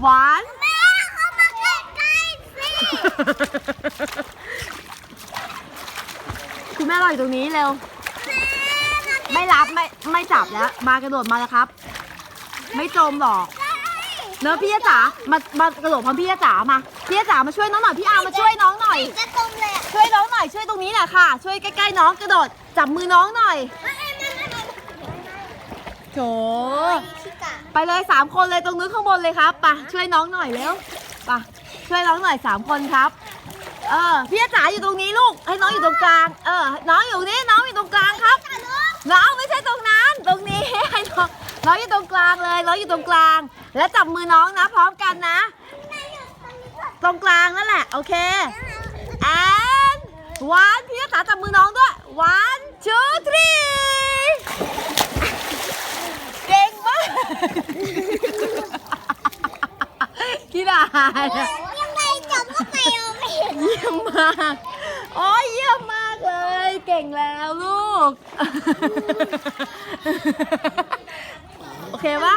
หวาน แม่เข้ามาใกล้ๆสิคุณแม่รออยู่ตรงนี้เร็ว ไม่รับไม่ไม่จับแล้ว มากระโดดมาแล้วครับ ไม่จมหรอก เนอะพี่ยะจ๋ามามากระโดดพร้อมพี่ยะจ๋ามา พี่ยะจ๋ามาช่วยน้องหน่อย พี่อาร์มมาช่วยน้องหน่อย จะตรงเลยอะช่วยน้องหน่อยช่วยตรงนี้แหละค่ะ ช่วยใกล้ๆน้องกระโดด จับมือน้องหน่อยไม่ไม่ไม่ไม่ โถชิกะไปเลยสามคนเลยตรงนู้นข้างบนเลยครับไปช่วยน้องหน่อยเร็วไปช่วยน้องหน่อยสามคนครับ เออพี่จ๋าอยู่ตรงนี้ลูก ให้น้องอยู่ตรงกลาง เออ น้องอยู่นี่น้องอยู่ตรงกลางครับ น้องไม่ใช่ตรงนั้น ตรงนี้ให้น้องน้องอยู่ตรงกลางเลยน้องอยู่ตรงกลาง แล้วจับมือน้องนะ พร้อมกันนะ ตรงกลางนั่นแหละ โอเค and one พี่จ๋าจับมือน้องด้วย one two three เก่งมากพี่ดายังไงจับก็ไปเอาไม่เห็นเยี่ยมมากโอ้ยเยี่ยมมากเลย เก่งแล้วลูก โอเคปะ